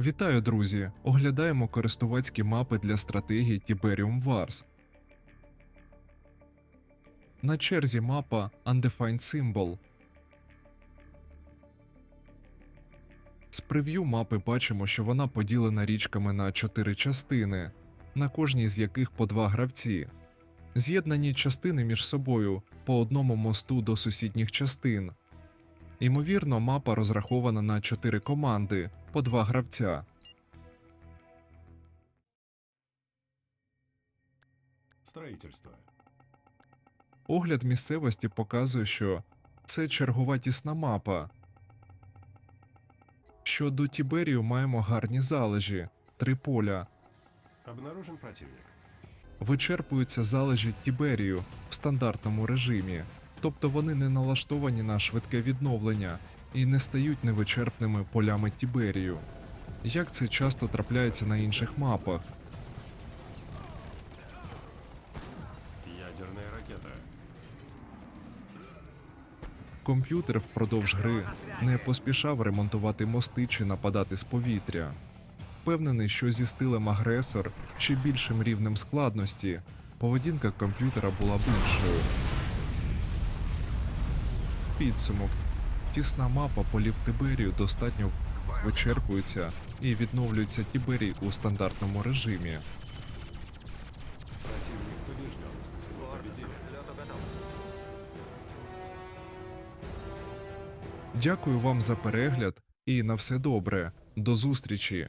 Вітаю, друзі! Оглядаємо користувацькі мапи для стратегії Tiberium Wars. На черзі мапа Undefined Symbol. З прев'ю мапи бачимо, що вона поділена річками на чотири частини, на кожній з яких по два гравці. З'єднані частини між собою по одному мосту до сусідніх частин. Ймовірно, мапа розрахована на 4 команди по 2 гравця. Строительство. Огляд місцевості показує, що це чергова тісна мапа. Щодо Тіберію маємо гарні залежі, три поля. Обнаружен противник. Вичерпуються залежі Тіберію в стандартному режимі, тобто вони не налаштовані на швидке відновлення і не стають невичерпними полями Тіберію. Як це часто трапляється на інших мапах, ракета. Комп'ютер впродовж гри не поспішав ремонтувати мости чи нападати з повітря. Впевнений, що зі стилем агресор чи більшим рівнем складності поведінка комп'ютера була б іншою. Підсумок. Тісна мапа полів Тиберію достатньо вичерпується і відновлюється Тіберій у стандартному режимі. Дякую вам за перегляд і на все добре. До зустрічі!